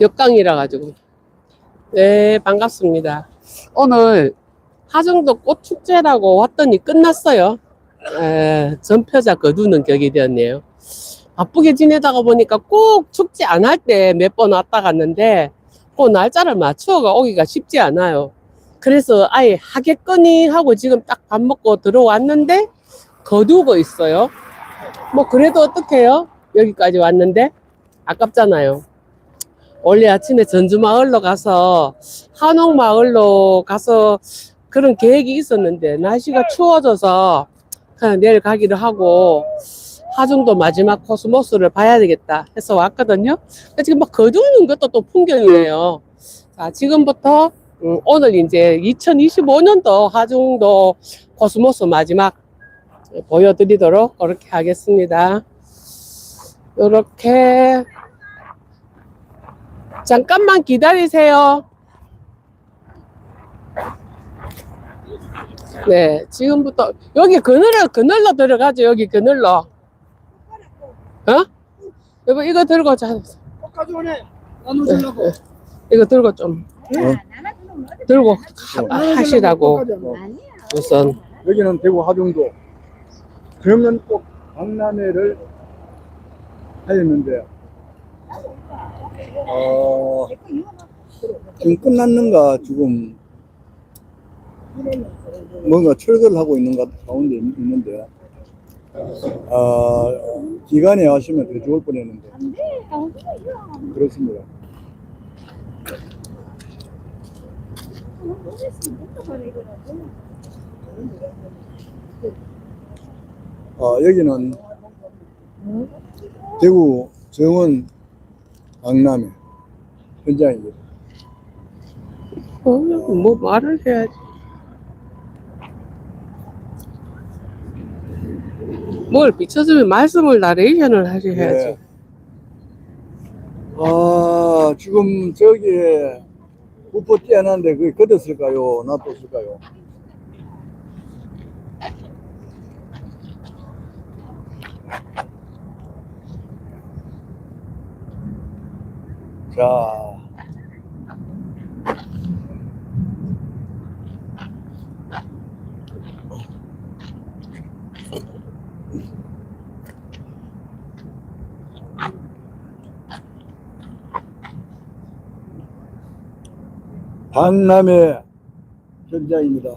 역강이라 가지고. 네, 반갑습니다. 오늘 하정도 꽃축제라고 왔더니 끝났어요. 에, 전표자 거두는 격이 되었네요. 바쁘게 지내다가 보니까 꼭 축제 안 할 때 몇 번 왔다 갔는데 그 날짜를 맞추어가 오기가 쉽지 않아요. 그래서 아예 하겠거니 하고 지금 딱 밥 먹고 들어왔는데 거두고 있어요. 뭐 그래도 어떡해요? 여기까지 왔는데 아깝잖아요. 원래 아침에 전주마을로 가서 한옥마을로 가서 그런 계획이 있었는데 날씨가 추워져서 그냥 내일 가기로 하고 하중도 마지막 코스모스를 봐야 되겠다 해서 왔거든요. 지금 막 거두는 것도 또 풍경이에요. 자, 지금부터 음, 오늘 이제 2025년도 하중도 코스모스 마지막 보여드리도록 그렇게 하겠습니다. 이렇게 잠깐만 기다리세요. 네, 지금부터 여기 그늘을 그늘로 들어가죠. 여기 그늘로. 어? 여보 이거 들고 자. 끝까지 오네. 나눠 주려고. 네, 이거 들고 좀 들고 하, 하시라고 우선 여기는 대구 하중도. 그러면 꼭 박람회를 하였는데, 어, 지금 끝났는가, 지금, 뭔가 철거를 하고 있는 것 가운데 있- 있는데, 아, 기간에 하시면 더 좋을 뻔 했는데, 그렇습니다. 아, 여기는 대구 정원 박람회 현장입니다. 어, 뭐 말을 해야지. 뭘 비춰주면 말씀을 나레이션을 하셔야지. 네. 아, 지금 저기에 부포 떼어놨는데 그게 걷었을까요? 놔뒀을까요? 자. 박람회 현장입니다.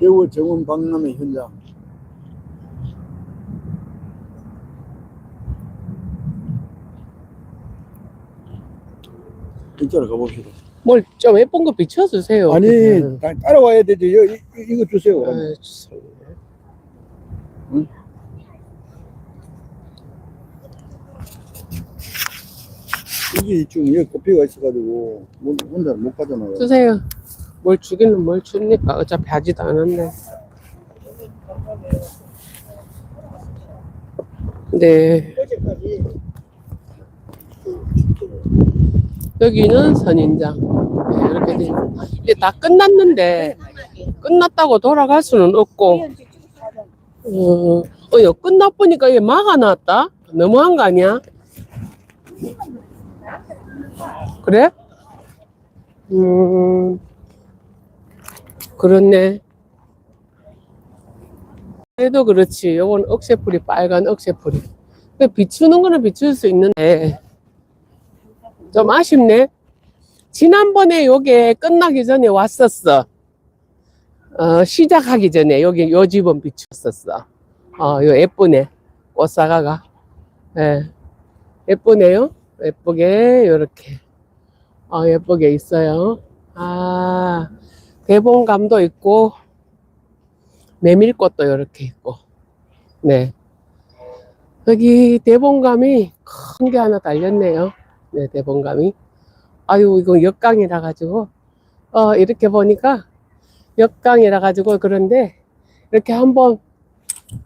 대구 정원 박람회 현장. 이쪽으로 가봅시다. 뭘 좀 예쁜 거 비춰주세요. 아니, 음. 다- 따라와야 되죠. 이, 이, 이거 주세요. 참. 이게 지금 여기 커피가 있어가지고 뭐- 혼자 못 가잖아요. 주세요. 뭘 주기는 뭘 줍니까? 어차피 하지도 않았네. 네. 여기는 선인장. 네, 이렇게 돼. 이제 다 끝났는데, 끝났다고 돌아갈 수는 없고, 어, 어, 여 끝나보니까 이게 막아놨다? 너무한 거 아니야? 그래? 음, 그렇네. 그래도 그렇지. 요건 억새풀이, 빨간 억새풀이. 근데 비추는 거는 비출 수 있는데, 좀 아쉽네. 지난번에 요게 끝나기 전에 왔었어. 어, 시작하기 전에 여기 요 집은 비쳤었어. 어, 요 예쁘네. 꽃사과가. 예. 예쁘네요. 예쁘게, 요렇게. 어, 예쁘게 있어요. 아, 대봉감도 있고, 메밀꽃도 이렇게 있고, 네. 여기 대봉감이 큰 게 하나 달렸네요. 네, 대봉감이. 아유, 이거 역강이라 가지고, 어, 이렇게 보니까 역강이라 가지고 그런데, 이렇게 한번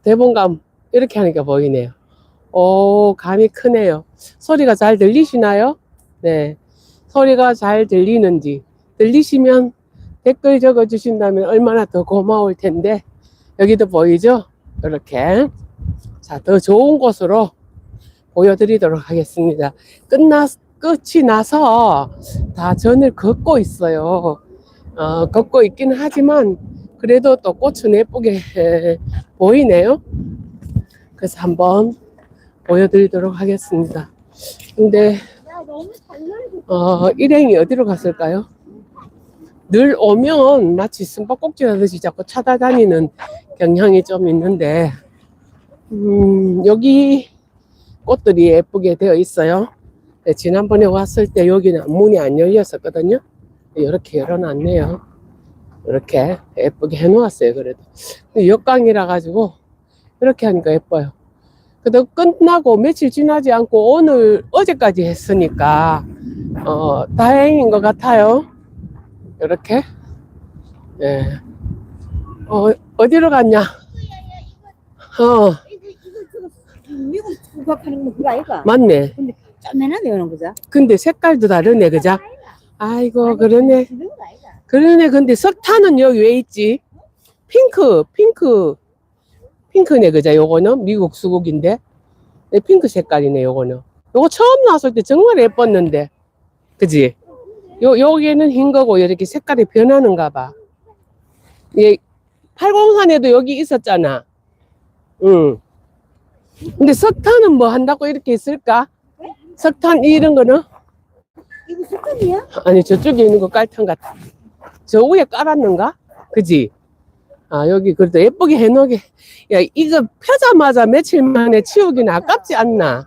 대봉감 이렇게 하니까 보이네요. 오, 감이 크네요. 소리가 잘 들리시나요? 네. 소리가 잘 들리는지 들리시면 댓글 적어 주신다면 얼마나 더 고마울 텐데 여기도 보이죠? 이렇게. 자, 더 좋은 곳으로 보여드리도록 하겠습니다. 끝나, 끝이 나서 다 전을 걷고 있어요. 어, 걷고 있긴 하지만 그래도 또 꽃은 예쁘게 에, 보이네요. 그래서 한번 보여드리도록 하겠습니다. 근데. 어, 일행이 어디로 갔을까요? 늘 오면 마치 숨바꼭질 하듯이 자꾸 찾아다니는 경향이 좀 있는데, 음, 여기 꽃들이 예쁘게 되어 있어요. 네, 지난번에 왔을 때 여기는 문이 안 열렸었거든요. 이렇게 열어놨네요. 이렇게 예쁘게 해놓았어요. 그래도. 역광이라 가지고 이렇게 하니까 예뻐요. 그래도 끝나고 며칠 지나지 않고 오늘 어제까지 했으니까 어 다행인 것 같아요. 이렇게 예. 어 어디로 갔냐? 어 미국 국악하는 거 그거 아이가? 맞네. 짜면한데 이런 거죠? 근데 색깔도 다르네, 그자? 아이고 그러네. 그런 거 아이가? 그러네. 근데 석탄은 여기 왜 있지? 핑크, 핑크, 핑크네, 그자? 요거는 미국 수국인데. 네, 핑크 색깔이네, 요거는. 요거 처음 나왔을 때 정말 예뻤는데. 그지? 요, 여기는 흰 거고, 이렇게 색깔이 변하는가 봐. 예, 803에도 여기 있었잖아. 응. 근데 석탄은 뭐 한다고 이렇게 있을까? 석탄 이런 거는? 이거 색깔이야? 아니 저쪽에 있는 거 깔탄 같아. 저 위에 깔았는가? 그지? 아 여기 그래도 예쁘게 해놓게. 야 이거 펴자마자 며칠 만에 치우기는 아깝지 않나?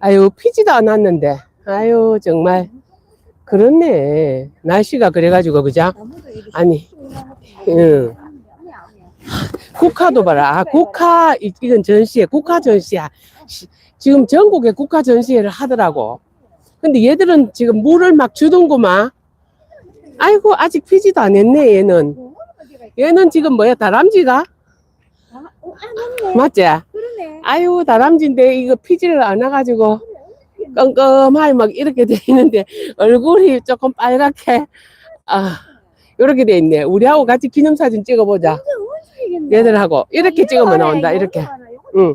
아유 피지도 않았는데. 아유 정말 그렇네. 날씨가 그래가지고 그자? 아니 응. 응. 국화도 봐라. 아, 국화 이- 이건 전시회, 국화 전시야. 시- 지금 전국에 국화 전시회를 하더라고. 근데 얘들은 지금 물을 막 주던구만. 아이고 아직 피지도 안 했네 얘는. 얘는 지금 뭐야 다람쥐가. 맞지? 아유 다람쥐인데 이거 피지를 안 와가지고 껌껌하게 막 이렇게 돼 있는데 얼굴이 조금 빨갛게 아 이렇게 돼 있네. 우리하고 같이 기념사진 찍어보자. 얘들하고 이렇게 찍으면 나온다 이렇게. 응.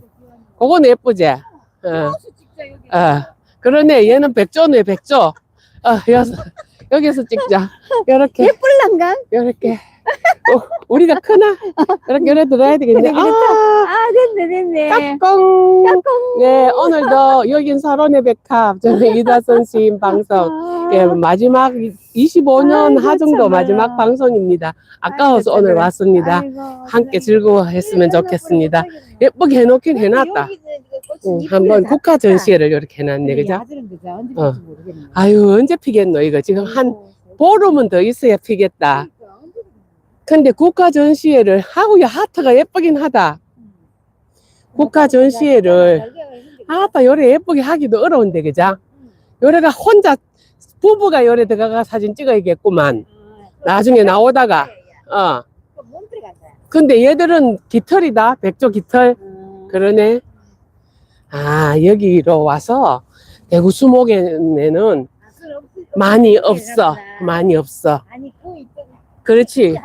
그건 예쁘지? 어. 아, 그러네. 얘는 백조네, 백조. 어, 여기서, 여기서 찍자. 요렇게, 예쁠란가? 요렇게. 어, 우리가 크나? 이렇게, 이렇게 들어야 되겠네. 아, 아, 됐네, 됐네. 까꿍. 까꿍. 네, 오늘도 여긴 사론의 백합, 저는 이다선 시인 방송. 예, 마지막 25년 아이고, 하중도 참아요. 마지막 방송입니다. 아까워서 아이고, 오늘. 왔습니다. 아이고, 함께. 즐거워했으면 좋겠습니다. 예쁘게 해놓긴 해놨다. 응, 한번 국화 전시회를 이렇게 해놨네, 그죠? 어. 아유, 언제 피겠노, 이거. 지금 한 보름은 더 있어야 피겠다. 근데 국가 전시회를 하고야 하트가 예쁘긴 하다. 국가 전시회를 아따 요래 예쁘게 하기도 어려운데 그자? 요래가 혼자 부부가 요래 들어가 사진 찍어야겠구만. 나중에 나오다가 어. 근데 얘들은 깃털이다. 백조 깃털. 그러네. 아 여기로 와서 대구 수목에는 많이 없어. 많이 없어. 그 그렇지.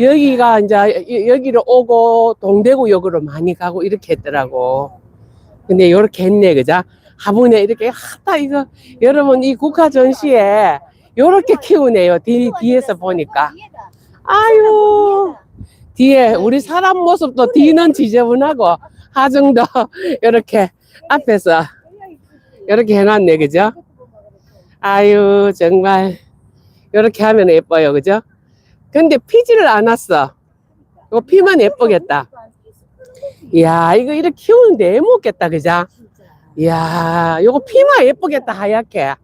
여기가 이제 여- 여기로 오고 동대구역으로 많이 가고 이렇게 했더라고. 근데 요렇게 했네, 그자? 화분에 이렇게 하다 이거 여러분 이 국화 전시에 요렇게 키우네요. 뒤, 뒤에서 보니까. 아유, 뒤에 우리 사람 모습도 뒤는 지저분하고 하중도 이렇게 앞에서 이렇게 해놨네, 그죠? 아유, 정말 이렇게 하면 예뻐요, 그죠? 근데 피지를 않았어. 이거 피만 예쁘겠다. 이야, 이거 이렇게 키우는데 애 먹겠다, 그죠? 이야, 요거 피만 예쁘겠다, 하얗게.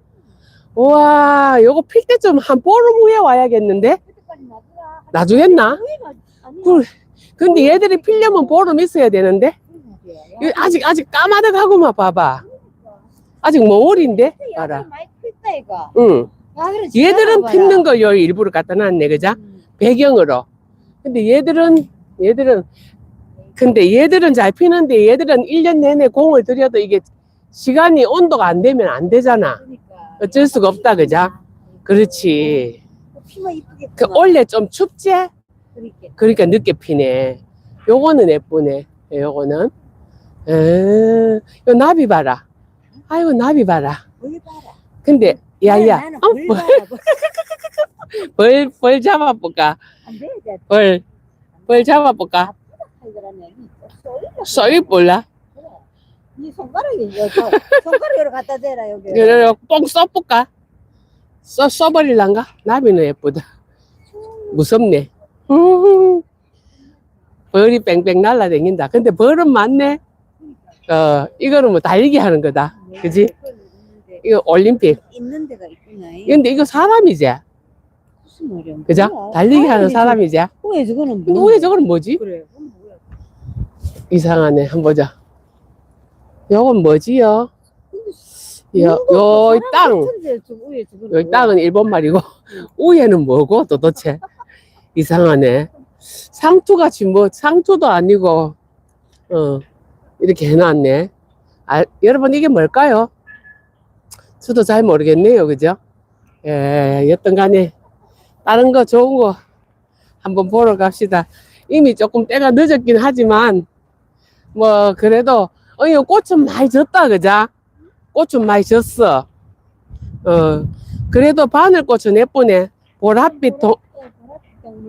우와, 요거 필 때 좀 한 보름 후에 와야겠는데? 놔주겠나? 그- 근데 얘들이 피려면 보름 있어야 되는데? 이거 아직, 아직 까마득하고만 봐봐. 아직 모월인데? 봐라. 응. 얘들은 피는 걸 여기 일부러 갖다 놨네, 그죠? 배경으로. 근데 얘들은, 얘들은, 근데 얘들은 잘 피는데 얘들은 1년 내내 공을 들여도 이게 시간이 온도가 안 되면 안 되잖아. 어쩔 수가 없다, 그죠? 그렇지. 이쁘게 그 원래 좀 춥지? 그러니까 늦게 피네. 요거는 예쁘네. 예, 요거는. 에, 요 나비 봐라. 아이고, 나비 봐라. 근데, 야야, 나는 어, 벌 벌, 봐라. 벌, 벌 잡아볼까? 안 돼, 이제 벌, 벌 잡아볼까? 쏘이? 그래. 이 손가락이 여기 손가락으로 갖다 대라 여기. 그래, 뽕 써볼까? 써, 써버릴란가? 나비는 예쁘다. 무섭네. 음, 벌이 뺑뺑 날라다닌다. 근데 벌은 많네. 어, 이거는 뭐 달리기 하는 거다. 그지? 이거 올림픽. 있는 데가 있구나. 근데 이거 사람이지? 무슨 말이야? 그죠? 달리기 하는 사람이지? 저- 왜 저거는 근데? 왜 저거는 뭐지? 그래. 이상하네. 한번 보자. 요건 뭐지요? 요, 뭔가 요 땅. 뭐야? 땅은 일본 말이고, 우에는 뭐고 도대체? 이상하네. 상투같이 뭐, 상투도 아니고, 어, 이렇게 해놨네. 아, 여러분, 이게 뭘까요? 저도 잘 모르겠네요. 그죠? 예, 여튼 간에, 다른 거 좋은 거 한번 보러 갑시다. 이미 조금 때가 늦었긴 하지만, 뭐, 그래도, 어, 이 꽃은 많이 졌다, 그자? 꽃은 많이 졌어. 어, 그래도 바늘꽃은 예쁘네. 보랏빛 동,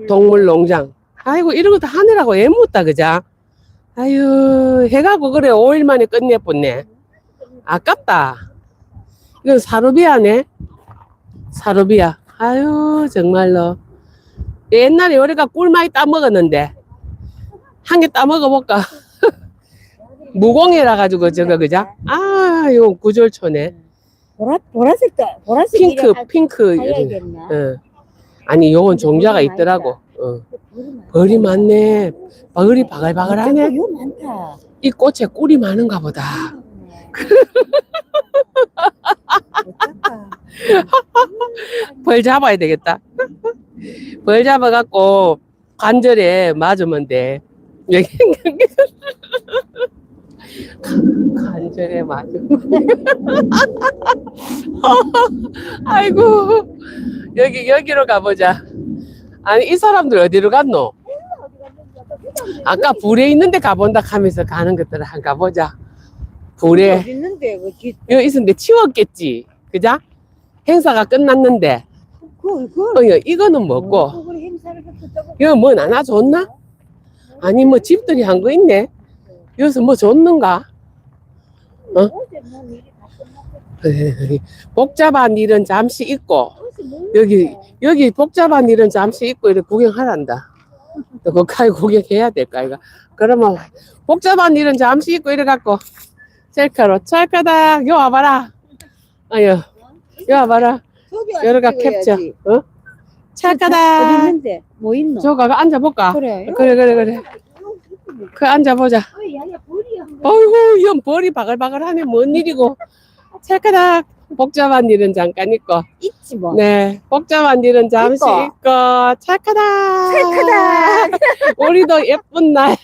동물농장. 아이고, 이런 것도 하느라고 애mus다, 그자? 아유, 해가고 그래, 5일 만에 끝내뿐네. 아깝다. 이건 사루비아네. 사루비아. 아유, 정말로. 옛날에 우리가 꿀 많이 따먹었는데, 한 개 따먹어볼까? 무공이라 가지고 저거, 그자? 아, 이거 구절초네. 보라 보라색도 보라색 핑크, 핑크. 어. 아니, 요건 종자가 있더라고. 어. 벌이 많네. 벌이 바글바글하네. 이 꽃에 꿀이 많은가 보다. 벌 잡아야 되겠다. 벌 잡아갖고 관절에 맞으면 돼. 여기 관절에 맞으면. 아이고 여기 여기로 가보자. 아니 이 사람들 어디로 갔노? 아까 불에 있는데 가본다 하면서 가는 것들을 한 가보자. 불에 어디 있는데 그 기- 여기 있었는데 치웠겠지. 그자? 행사가 끝났는데. 그 그. 어, 여- 이거는 뭐고? 그 행사를 그 저거 이거 뭐 나눠줬나? 아니, 뭐 집들이 한 거 있네? 여기서 뭐 줬는가? 어? 어제 뭐 일이 다 끝났고 복잡한 일은 잠시 있고, 어제 뭐 여기? 여기 복잡한 일은 잠시 있고, 이렇게 구경하란다. 또 거기까지 구경해야 될까, 이거. 그러면, 복잡한 일은 잠시 있고, 이래 갖고, 셀카로, 찰까다, 요 와봐라. 아유, 요 와봐라. 여러가 캡처. 어? 어디 찰까다. 있는데 뭐 있노? 저 가가 앉아볼까? 그래. 그래, 그래, 그래. 그 앉아보자. 어. 어이구, 이건 벌이 바글바글하네. 뭔 일이고. 찰까닥. 복잡한 일은 잠깐 있고. 있지 뭐. 네. 복잡한 일은 잠시 있고. 있고. 찰까닥. 찰까닥. 우리도 예쁜 날.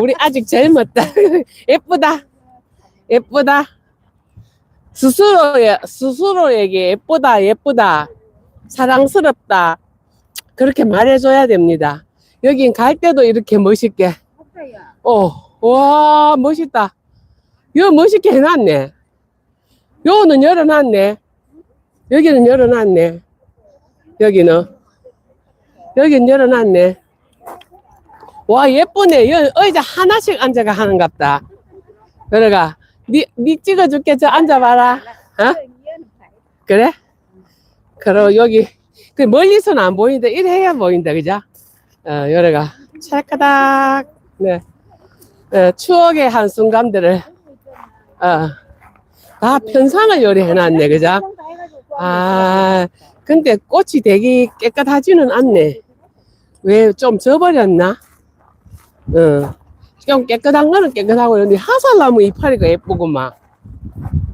우리 아직 젊었다. 예쁘다. 예쁘다. 스스로에, 스스로에게 예쁘다, 예쁘다. 사랑스럽다. 그렇게 말해줘야 됩니다. 여긴 갈 때도 이렇게 멋있게. 어, 와, 멋있다. 요 멋있게 해놨네. 요는 열어놨네. 여기는 열어놨네. 여기는. 여긴 열어놨네. 와, 예쁘네. 여, 의자 하나씩 앉아가 하는갑다. 그래가, 니, 니 찍어줄게. 저 앉아봐라. 어? 그래? 그럼 여기, 그 멀리서는 안 보이는데, 이래야 보인다. 그죠? 어, 여러가, 찰까닥. 네. 어, 추억의 한순간들을, 어, 다 편상을 요리해놨네. 그죠? 아, 근데 꽃이 되게 깨끗하지는 않네. 왜 좀 져버렸나? 어, 좀 깨끗한 거는 깨끗하고, 근데 하살나무 이파리가 예쁘구만.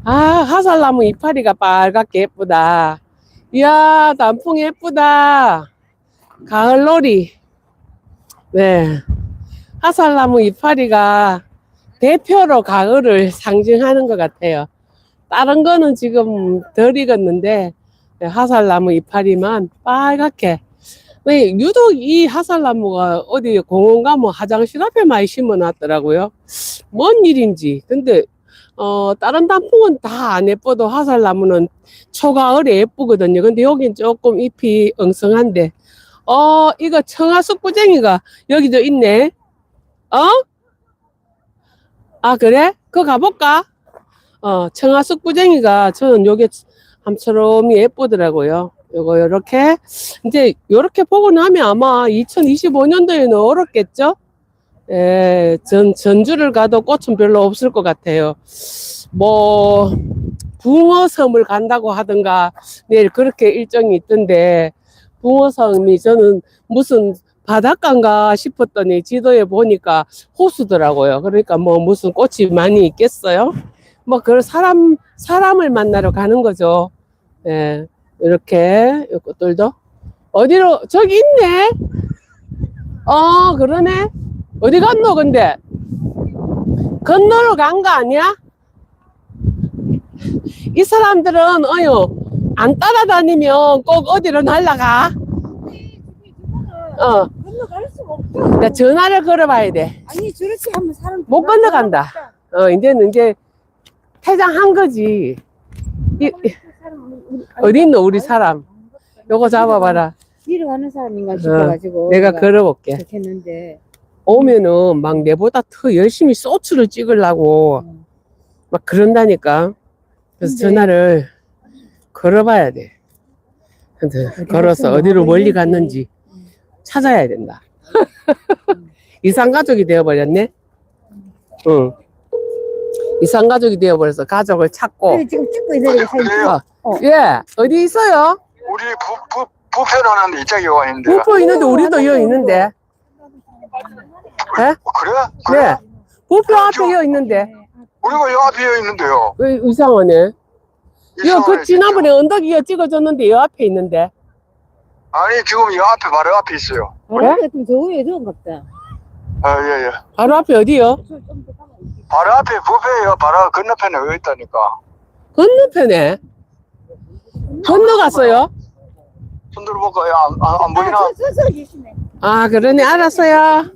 아, 하살나무 이파리가 빨갛게 예쁘다. 이야, 단풍 예쁘다. 가을놀이. 네. 하살나무 이파리가 대표로 가을을 상징하는 것 같아요. 다른 거는 지금 덜 익었는데, 네, 하살나무 이파리만 빨갛게 왜 유독 이 하살나무가 어디 공원 가면 화장실 앞에 많이 심어놨더라고요. 뭔 일인지. 근데 어 다른 단풍은 다 안 예뻐도 화살나무는 초가을에 예쁘거든요. 근데 여긴 조금 잎이 엉성한데 어 이거 청아숙부쟁이가 여기도 있네. 어? 아 그래? 그거 가볼까? 어 청아숙부쟁이가 저는 요게 함처럼이 예쁘더라고요. 요거 요렇게 이제 요렇게 보고 나면 아마 2025년도에는 얼었겠죠? 예, 전, 전주를 가도 꽃은 별로 없을 것 같아요. 뭐, 붕어섬을 간다고 하든가, 내일 그렇게 일정이 있던데, 붕어섬이 저는 무슨 바닷가인가 싶었더니 지도에 보니까 호수더라고요. 그러니까 뭐 무슨 꽃이 많이 있겠어요? 뭐, 그런 사람, 사람을 만나러 가는 거죠. 예, 이렇게, 이 꽃들도. 어디로, 저기 있네? 어, 그러네. 어디 갔노, 근데? 건너러 간거 아니야? 이 사람들은, 어휴, 안 따라다니면 꼭 어디로 날라가? 어, 건너갈 수가 없어. 나 전화를 걸어봐야 돼. 아니 저렇게 하면 사람 못 건너간다. 어, 이제는 이제 퇴장한 거지. 이, 이- 어디 있노, 우리 사람? 요거 잡아봐라. 내려가는 사람인가 싶어가지고 내가 걸어볼게. 했는데 오면은 막 내보다 더 열심히 소츠를 찍으려고 막 그런다니까. 그래서 근데- 전화를 걸어봐야 돼. 근데 걸어서? 어디로 멀리 갔는지 음. 찾아야 된다. 음. 이상가족이 되어버렸네. 응. 이상가족이 되어버려서 가족을 찾고. 그래, 지금 찍고 있는 사진 그래요? 어, 예, 어디 있어요? 우리 부, 부, 부패로는 이쪽에 와 있는데. 부포 있는데 우리도 여기 있는데. 예? 그래? 그래? 네. 부포 앞에 여기 있는데. 우리가 여 앞에 있는데요. 왜 이상하네. 이거 이상하네, 그 지난번에 언덕 이어 찍어줬는데 여 앞에 있는데. 아니 지금 여 앞에 바로 앞에 있어요. 바람 같은 저 위에 좋은갑다 아 예예. 바로 앞에 어디요? 바로 앞에 부패요. 바로 건너편에 여 있다니까. 건너편에. 건너갔어요? 손 들어볼까? 안, 안, 안 보이나? 서서 주시네 아, 그러네. 알았어요.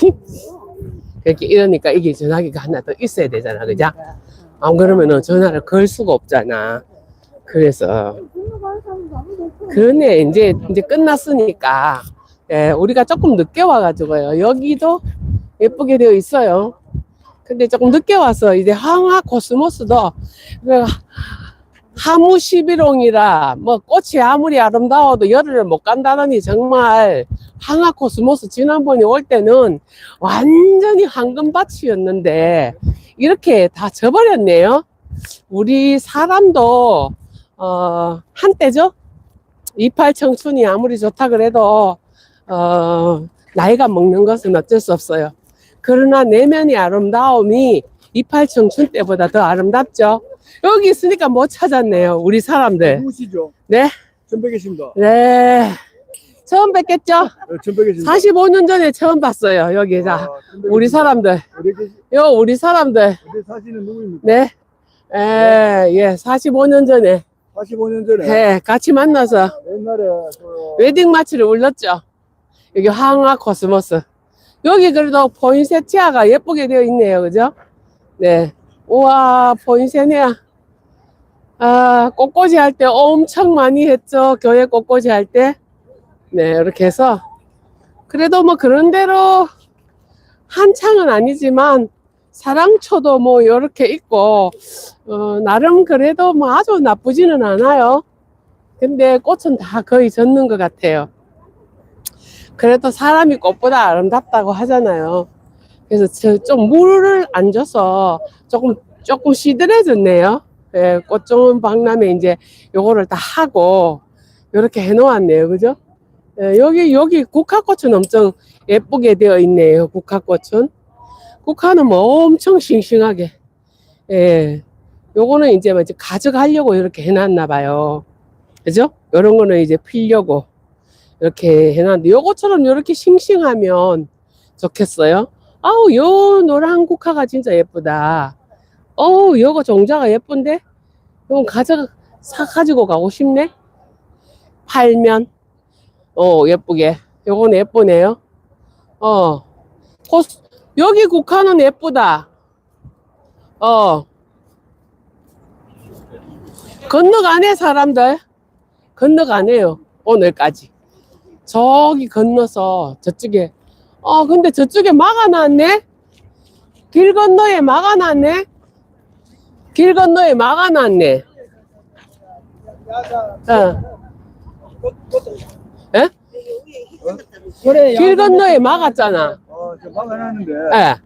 이렇게 이러니까 이게 전화기가 하나 더 있어야 되잖아. 그죠? 안 그러면은 전화를 걸 수가 없잖아. 그래서. 그러네. 이제, 이제 끝났으니까. 예, 우리가 조금 늦게 와가지고요. 여기도 예쁘게 되어 있어요. 근데 조금 늦게 와서 이제 황화 코스모스도 그 하무 11홍이라 뭐 꽃이 아무리 아름다워도 열흘을 못 간다더니 정말 황화 코스모스 지난번에 올 때는 완전히 황금밭이었는데 이렇게 다 져버렸네요. 우리 사람도 어 한때죠. 이팔 청춘이 아무리 좋다 그래도 어 나이가 먹는 것은 어쩔 수 없어요. 그러나 내면의 아름다움이 이팔 청춘 때보다 더 아름답죠. 여기 있으니까 못 찾았네요. 우리 사람들. 누구시죠? 네. 천백이십니다. 네. 처음 뵙겠죠? 천백이십니다. 45년 전에 처음 봤어요. 여기 자. 우리 사람들. 어디 계시, 요 우리 사람들. 어디 사시는 누구입니까? 네. 에, 예, 45년 전에 45년 전에 예, 같이 만나서 옛날에 그 웨딩 마치를 울렸죠. 여기 황화 코스모스. 여기 그래도 포인세티아가 예쁘게 되어 있네요. 그죠? 네. 우와, 포인세티아. 아, 꽃꽂이 할 때 엄청 많이 했죠. 교회 꽃꽂이 할 때. 네, 이렇게 해서. 그래도 뭐 그런 대로 한창은 아니지만 사랑초도 뭐 이렇게 있고, 어, 나름 그래도 뭐 아주 나쁘지는 않아요. 근데 꽃은 다 거의 졌는 것 같아요. 그래도 사람이 꽃보다 아름답다고 하잖아요. 그래서 저 좀 물을 안 줘서 조금 조금 시들해졌네요. 예, 꽃종은 박람회 이제 요거를 다 하고 이렇게 해놓았네요, 그죠? 예, 여기 여기 국화꽃은 엄청 예쁘게 되어 있네요. 국화꽃은 국화는 뭐 엄청 싱싱하게. 예, 요거는 이제 뭐 이제 가져가려고 이렇게 해놨나 봐요. 그죠? 요런 거는 이제 피려고 이렇게 해놨는데 요것처럼 이렇게 싱싱하면 좋겠어요. 아우 요 노란 국화가 진짜 예쁘다. 어우 요거 종자가 예쁜데? 요건 가져 사 가지고 가고 싶네. 팔면 어, 예쁘게. 요건 예쁘네요. 어. 코, 여기 국화는 예쁘다. 어. 건너가네, 사람들. 건너가네요. 오늘까지. 저기 건너서 저쪽에. 어, 근데 저쪽에 막아놨네? 길 건너에 막아놨네? 길 건너에 막아놨네. 어. 예? 그래, 길 건너에 막았잖아. 어, 저 막아놨는데. 예.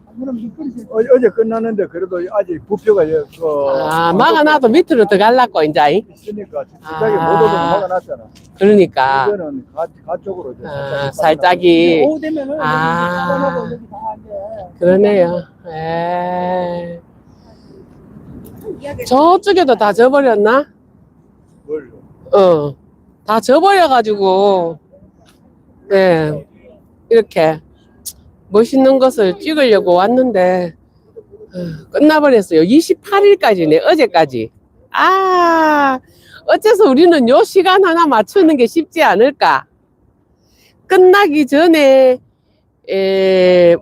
어, 어제 끝났는데 그래도 아직 부표가 여- 그 아, 막아놔도 밑으로 들어갈라고, 이제. 있으니까 진작에 아. 못 오도록 막아놨잖아. 그러니까. 이거는 가, 가쪽으로 이제 아, 살짝 살짝이. 오후 되면은 아. 여기 여기 다 앉아. 그러네요. 에 이야기 저쪽에도 다 져버렸나? 뭘로? 어. 다 져버려가지고, 네. 이렇게 멋있는 것을 찍으려고 왔는데, 어, 끝나버렸어요. 28일까지네, 어제까지. 아, 어째서 우리는 요 시간 하나 맞추는 게 쉽지 않을까? 끝나기 전에, 에,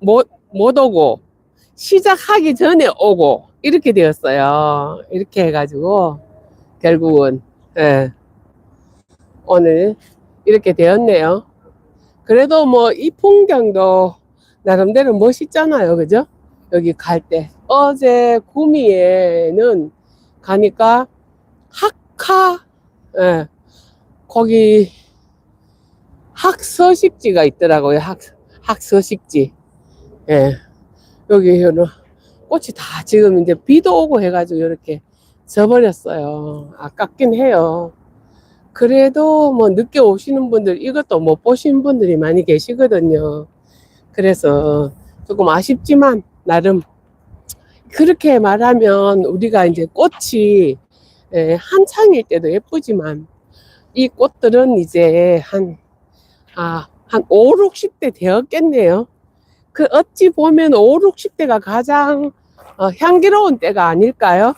못, 못 오고, 시작하기 전에 오고, 이렇게 되었어요. 이렇게 해가지고, 결국은, 예. 오늘 이렇게 되었네요. 그래도 뭐 이 풍경도 나름대로 멋있잖아요. 그죠? 여기 갈 때. 어제 구미에는 가니까 학카, 예. 거기 학서식지가 있더라고요. 학, 학서식지. 예. 여기 는 꽃이 다 지금 이제 비도 오고 해가지고 이렇게 져버렸어요. 아깝긴 해요. 그래도 뭐 늦게 오시는 분들 이것도 못 보신 분들이 많이 계시거든요. 그래서 조금 아쉽지만 나름 그렇게 말하면 우리가 이제 꽃이 예, 한창일 때도 예쁘지만 이 꽃들은 이제 한, 아, 한 5, 60대 되었겠네요. 그 어찌 보면 5, 60대가 가장 어, 향기로운 때가 아닐까요?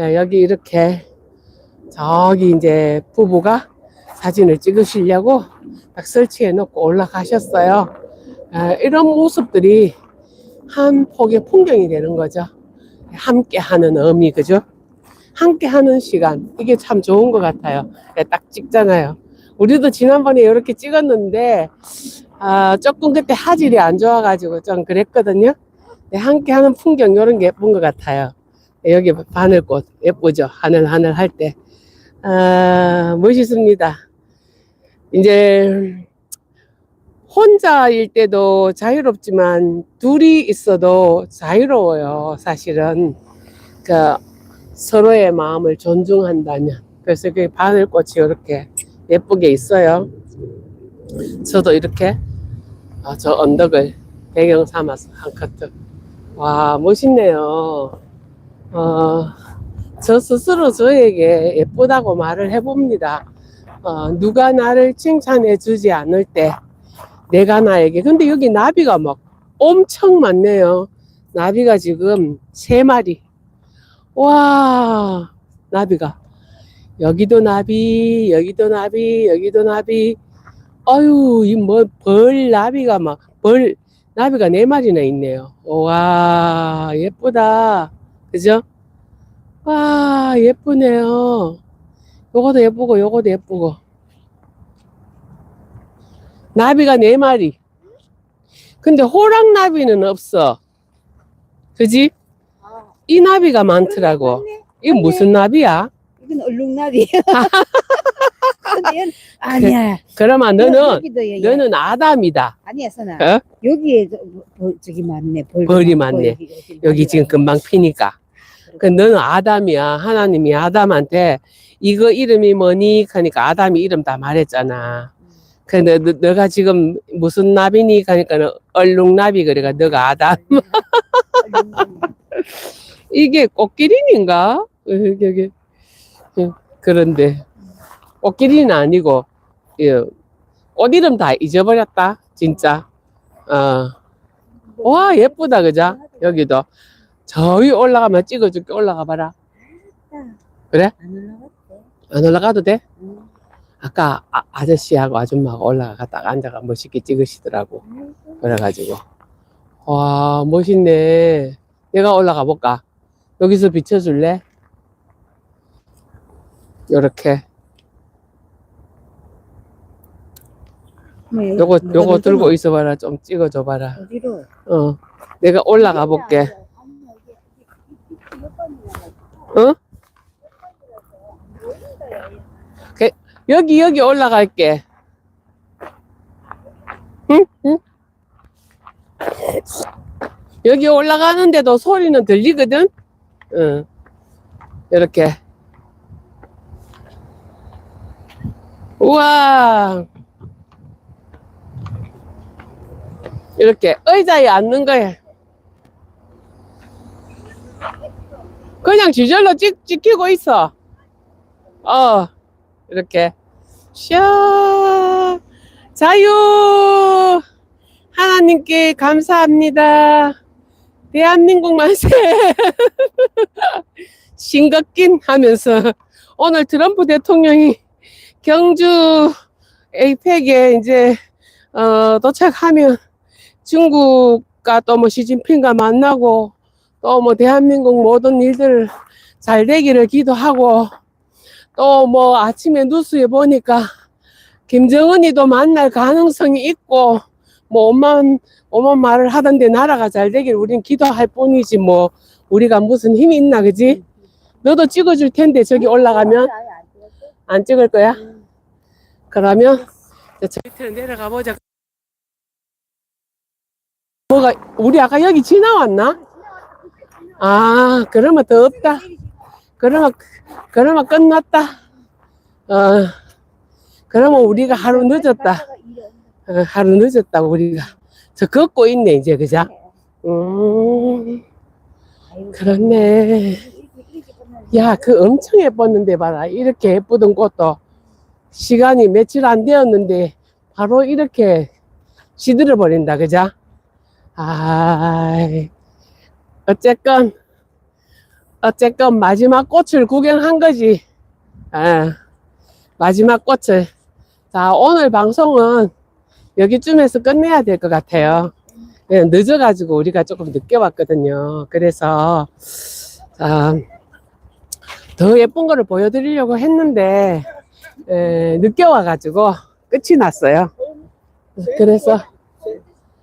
예, 여기 이렇게 저기 이제 부부가 사진을 찍으시려고 딱 설치해 놓고 올라가셨어요. 아, 이런 모습들이 한 폭의 풍경이 되는 거죠. 함께 하는 의미, 그죠? 함께 하는 시간. 이게 참 좋은 것 같아요. 예, 딱 찍잖아요. 우리도 지난번에 이렇게 찍었는데, 아, 조금 그때 화질이 안 좋아가지고 좀 그랬거든요. 네, 함께 하는 풍경, 이런 게 예쁜 것 같아요. 예, 여기 바늘꽃 예쁘죠? 하늘, 하늘 할 때. 아, 멋있습니다. 이제 혼자일 때도 자유롭지만 둘이 있어도 자유로워요. 사실은 그 서로의 마음을 존중한다면 그래서 그 바늘꽃이 이렇게 예쁘게 있어요. 저도 이렇게 아, 저 언덕을 배경 삼아서 한 커트. 와 멋있네요. 어, 저 스스로 저에게 예쁘다고 말을 해봅니다. 어, 누가 나를 칭찬해 주지 않을 때 내가 나에게 근데 여기 나비가 막 엄청 많네요. 나비가 지금 세 마리. 와 나비가 여기도 나비 여기도 나비 여기도 나비 아유 이 뭐 벌 나비가 막 벌 나비가 네 마리나 있네요. 와 예쁘다 그죠? 와, 예쁘네요. 요거도 예쁘고, 요거도 예쁘고. 나비가 네 마리. 근데 호랑나비는 없어. 그지? 이 나비가 많더라고. 이게 무슨 나비야? 이건 얼룩나비. 근데 얘는 아니야. 그 러면 너는, 여기도 얘. 너는 아담이다. 아니야, 선아. 어? 여기에 저, 벌- 저기 많네. 벌 벌이 많네. 여기 지금 금방 피니까. 그 너는 아담이야. 하나님이 아담한테 이거 이름이 뭐니? 하니까 아담이 이름 다 말했잖아. 그 너, 너, 너가 지금 무슨 나비니? 하니까 얼룩나비 그래가 너가 아담. 이게 꽃기린인가? 여기 예, 그런데 꽃기린은 아니고 예, 꽃 이름 다 잊어버렸다 진짜. 어. 와 예쁘다 그자 여기도 저 위 올라가면 찍어줄게 올라가 봐라. 그래? 안 올라갔대. 안 올라가도 돼? 응. 아까 아, 아저씨하고 아줌마가 올라가 딱 앉아가 멋있게 찍으시더라고. 그래가지고. 와, 멋있네. 내가 올라가 볼까? 여기서 비춰줄래? 요렇게. 뭐, 요거, 요거. 들고 있어봐라. 좀 찍어줘봐라. 어디로? 어. 내가 올라가 볼게. 어? 그, 여기, 여기 올라갈게. 응? 응? 여기 올라가는데도 소리는 들리거든? 응. 이렇게. 우와. 이렇게 의자에 앉는 거야. 그냥 지절로 찍, 찍히고 있어. 어, 이렇게. 샤, 자유! 하나님께 감사합니다. 대한민국 만세! 싱겁긴 하면서 오늘 트럼프 대통령이 경주 에이펙에 이제 어, 도착하면 중국과 또 뭐 시진핑과 만나고 또 뭐 대한민국 모든 일들 잘 되기를 기도하고 또 뭐 아침에 뉴스에 보니까 김정은이도 만날 가능성이 있고 뭐 오만 오만 말을 하던데 나라가 잘 되길 우린 기도할 뿐이지 뭐 우리가 무슨 힘이 있나 그지? 너도 찍어줄 텐데 저기 올라가면 안 찍을 거야? 그러면 저 밑으로 내려가 보자. 뭐가 우리 아까 여기 지나왔나? 아 그러면 더 없다. 그러면 그러면 끝났다. 어 그러면 우리가 하루 늦었다. 어, 하루 늦었다 우리가. 저 걷고 있네 이제 그자. 음 그렇네. 야 그 엄청 예뻤는데 봐라 이렇게 예쁘던 꽃도 시간이 며칠 안 되었는데 바로 이렇게 시들어 버린다 그자. 아이, 어쨌건, 어쨌건 마지막 꽃을 구경한 거지. 아, 마지막 꽃을. 자, 오늘 방송은 여기쯤에서 끝내야 될 것 같아요. 네, 늦어가지고 우리가 조금 늦게 왔거든요. 그래서, 자, 더 예쁜 거를 보여드리려고 했는데, 에, 늦게 와가지고 끝이 났어요. 그래서,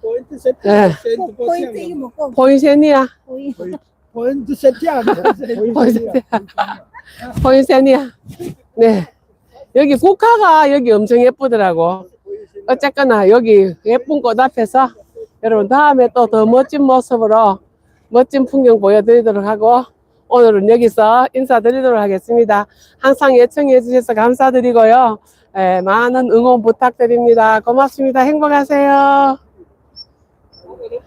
포인트. 예. 포- 포인트 이거 먹고 포인센이야. 포인트. 포인트 세팅. 포인센이야. 포인센이야. 네. 여기 국화가 여기 엄청 예쁘더라고. 어쨌거나 여기 예쁜 꽃 앞에서 여러분 다음에 또 더 멋진 모습으로 멋진 풍경 보여드리도록 하고 오늘은 여기서 인사드리도록 하겠습니다. 항상 예청해 주셔서 감사드리고요. 예, 많은 응원 부탁드립니다. 고맙습니다. 행복하세요. really.